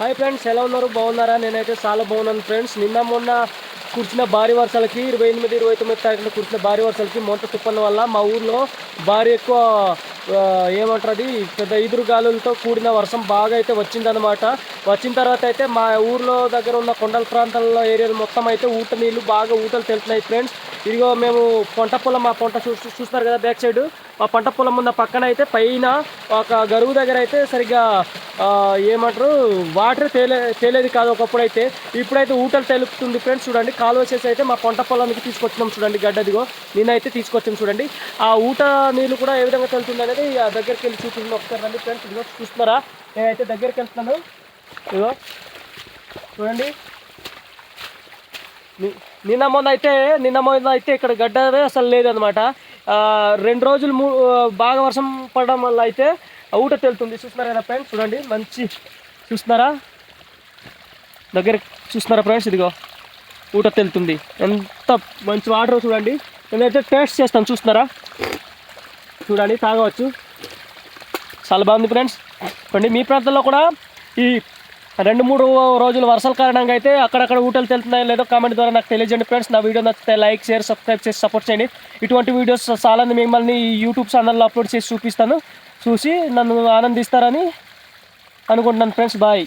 Hi friends ఎలా ఉన్నారు? బాగున్నారా? నేనైతే చాలా బాగున్నాను ఫ్రెండ్స్. నిన్న మొన్న కురిసిన భారీ వర్షాలకి ఇరవై ఎనిమిది ఇరవై తొమ్మిది తారీఖున కురిసిన భారీ వర్షాలకి మొంత తుప్పన్న వల్ల మా ఊర్లో భారీ ఎక్కువ ఏమంటారు అది? పెద్ద ఎదురుగాలులతో కూడిన వర్షం బాగా అయితే వచ్చిందనమాట వచ్చిన తర్వాత అయితే మా ఊర్లో దగ్గర ఉన్న కొండల ప్రాంతాల్లో ఏరియాలు మొత్తం అయితే ఊట నీళ్ళు బాగా ఊటలు తెలుతున్నాయి ఫ్రెండ్స్. ఇదిగో మేము పంట పొలం మా పంట చూ చూస్తున్నారు కదా బ్యాక్ సైడ్. మా పంట పొలం ఉన్న పక్కన అయితే పైన ఒక గరువు దగ్గర అయితే సరిగ్గా ఏమంటారు వాటర్ తేలే తేలేది కాదు ఒకప్పుడు అయితే ఇప్పుడైతే ఊటలు తెలుపుతుంది ఫ్రెండ్స్ చూడండి. కాలువ చేసి అయితే మా పంట పొలానికి తీసుకొచ్చినాం చూడండి గడ్డదిగో. నేనైతే తీసుకొచ్చాం చూడండి. ఆ ఊట నీళ్ళు కూడా ఏ విధంగా తెలుతుంది అనేది ఆ దగ్గరికి వెళ్ళి చూపించిన ఒకసారి రండి ఫ్రెండ్స్. ఇదిగో చూస్తున్నారా? నేనైతే దగ్గరికి వెళ్తున్నాను. ఇదిగో చూడండి. నిన్న మొన్న అయితే నిన్న మొన్న అయితే ఇక్కడ గడ్డదే అసలు లేదనమాట రెండు రోజులు మూ బాగా వర్షం పడడం వల్ల అయితే ఆ ఊట తెలుతుంది. చూస్తున్నారా కదా ఫ్రెండ్స్? చూడండి మంచి చూస్తున్నారా? దగ్గర చూస్తున్నారా ఫ్రెండ్స్? ఇదిగో ఊట తెలుతుంది. ఎంత మంచి వాటర్ చూడండి. నేనైతే టేస్ట్ చేస్తాను చూస్తున్నారా? చూడండి తాగవచ్చు. చాలా బాగుంది ఫ్రెండ్స్. చూడండి మీ ప్రాంతంలో కూడా ఈ రెండు మూడు రోజులు వర్షాల కారణంగా అయితే అక్కడక్కడ ఊటలు తెలుతున్నాయో లేదో కామెంట్ ద్వారా నాకు తెలియజేయండి ఫ్రెండ్స్ నా వీడియో నచ్చితే లైక్ షేర్ సబ్స్క్రైబ్ చేసి సపోర్ట్ చేయండి. ఇటువంటి వీడియోస్ చాలా మిమ్మల్ని యూట్యూబ్ ఛానల్లో అప్లోడ్ చేసి చూపిస్తాను. చూసి నన్ను ఆనందిస్తారని అనుకుంటున్నాను ఫ్రెండ్స్ బాయ్